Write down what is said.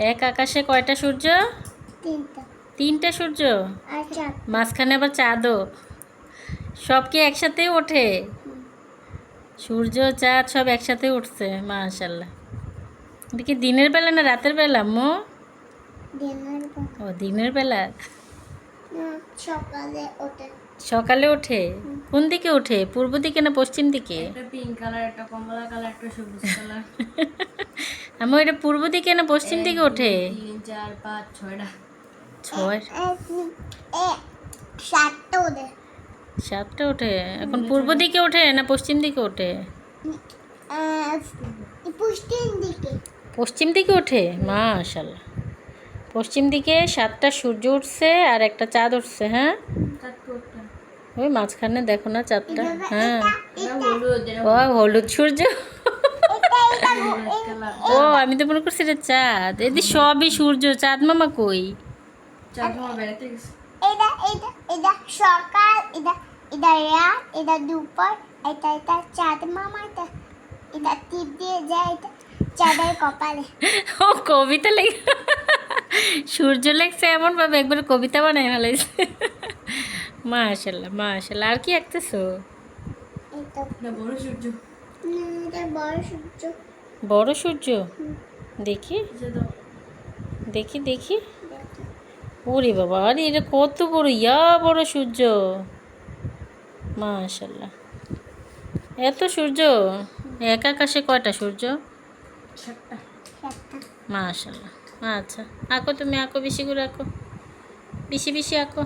এক আকাশে কয়টা সূর্য? তিনটা। তিনটা সূর্য? মাঝখানে আবার চাঁদও। সব কি একসাথে ওঠে? সূর্য চাঁদ সব একসাথে উঠছে মাশাল্লাহ এটা কি দিনের বেলা না রাতের বেলা মো? দিনের ও দিনের বেলা? সকালে ওঠে। সকালে ওঠে? কোন দিকে ওঠে? পূর্ব দিকে না পশ্চিম দিকে? একটা পিঙ্ক কালার একটা কমলা কালার একটা সবুজ কালার আমার এটা পূর্ব দিকে না পশ্চিম দিকে ওঠে? তিন চার পাঁচ ছয়টা। ছয়। সাতটা ওঠে। সাতটা ওঠে এখন পূর্ব দিকে ওঠে না পশ্চিম দিকে ওঠে? দিকে পশ্চিম দিকে ওঠে? মাশাল্লাহ পশ্চিম দিকে সাতটা সূর্য উঠছে আর একটা চাঁদ উঠছে হ্যাঁ? ওই মাঝখানে দেখো না চাঁদটা হ্যাঁ। হলুদ ও হলুদ সূর্য। ও আমি তো মনে করছি এটা চাঁদ। এদি সবই সূর্য চাঁদ মামা কই? চার তোমার বেড়াতে গেছে। এটা এটা এটা সকাল এটা এটা রাত এটা দুপুর এটা এটা চাঁদ মামা এটা এটা টিপ দিয়ে যায় এটা চাঁদের কপালে। ও কবিতা লেখ সূর্য লেখছে এমন ভাবে একবার কবিতা বানাই ফেলাইছে। মাশাল্লাহ মাশাল্লাহ। আর কি আঁকতেছো? এটা এটা বড় সূর্য। এটা বড় সূর্য। বড় সূর্য? দেখি। দেখি দেখি। ওরে বাবা, আরে এটা কত বড়, ইয়া বড় সূর্য। মাশাল্লাহ এত সূর্য? এক আকাশে কয়টা সূর্য? মাশাল্লাহ আচ্ছা আঁকো তুমি, আঁকো, বেশি করে আঁকো। বেশি বেশি আঁকো।